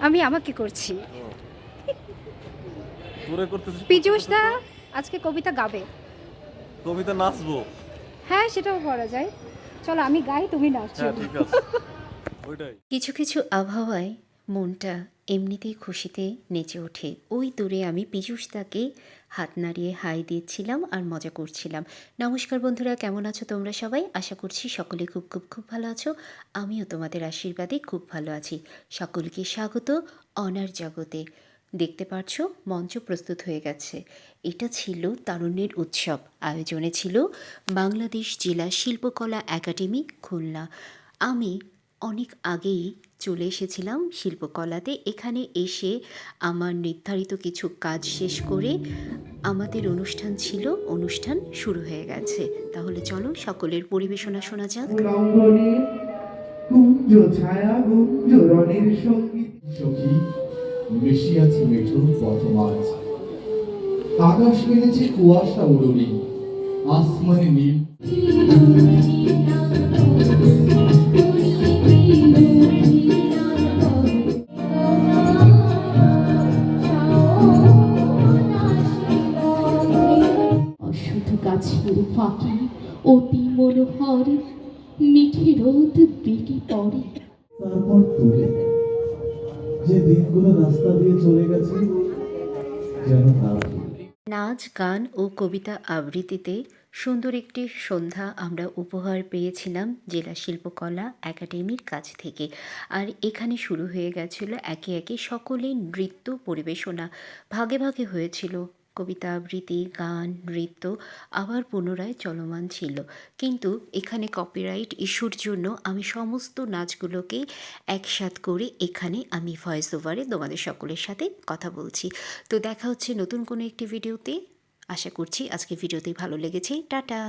আমি আমাকে করছি। দূরে করতেছিস পীযুষ দা আজকে কবিতা গাবে। কবিতা নাচবো? হ্যাঁ সেটাও করা যায়। চলো আমি গাই তুমি নাচো। হ্যাঁ ঠিক আছে। ওইটাই। কিছু কিছু আবহাওয়ায় মনটা এমনিতেই খুশিতে নেচে ওঠে। ওই দূরে আমি পীযুষদাকে হাত নাড়িয়ে হাই দিচ্ছিলাম আর মজা করছিলাম। নমস্কার বন্ধুরা, কেমন আছো তোমরা সবাই? আশা করছি সকলে খুব খুব খুব ভালো আছো। আমিও তোমাদের আশীর্বাদে খুব ভালো আছি। সকলকে স্বাগত অনার জগতে। দেখতে পাচ্ছ মঞ্চ প্রস্তুত হয়ে গেছে। এটা ছিল তারুণ্যের উৎসব। আয়োজনে ছিল বাংলাদেশ জেলা শিল্পকলা একাডেমি, খুলনা। আমি অনেক আগেই চলে এসেছিলাম শিল্পকলাতে। এখানে এসে আমার নির্ধারিত কিছু কাজ শেষ করে আমাদের অনুষ্ঠান ছিল, অনুষ্ঠান শুরু হয়ে গেছে। তাহলে চলো সকলের পরিবেশনা শোনা যাক। আকাশ কুয়াশা আসমানে নীল গাছের ফাঁকি অতি মনোহর মিঠে রোদ বেগে পড়ে। তারপর তুমি যে দিনগুলো রাস্তা দিয়ে চলে গেছে যেন নাচ গান ও কবিতা আবৃত্তিতে সুন্দর একটি সন্ধ্যা আমরা উপহার পেয়েছিলাম জেলা শিল্পকলা একাডেমির কাছ থেকে। আর এখানে শুরু হয়ে গেছিল একে একে সকলে নৃত্য পরিবেশনা। ভাগে ভাগে হয়েছিল কবিতা, আবৃত্তি, গান, নৃত্য আবার পুনরায় চলমান ছিল। কিন্তু এখানে কপিরাইট ইস্যুর জন্য আমি সমস্ত নাচগুলোকে একসাথ করে এখানে আমি ভয়েস ওভারে তোমাদের সকলের সাথে কথা বলছি। তো দেখা হচ্ছে নতুন কোনো একটি ভিডিওতে আশা করছি আজকে ভিডিওতে ভালো লেগেছে। টাটা!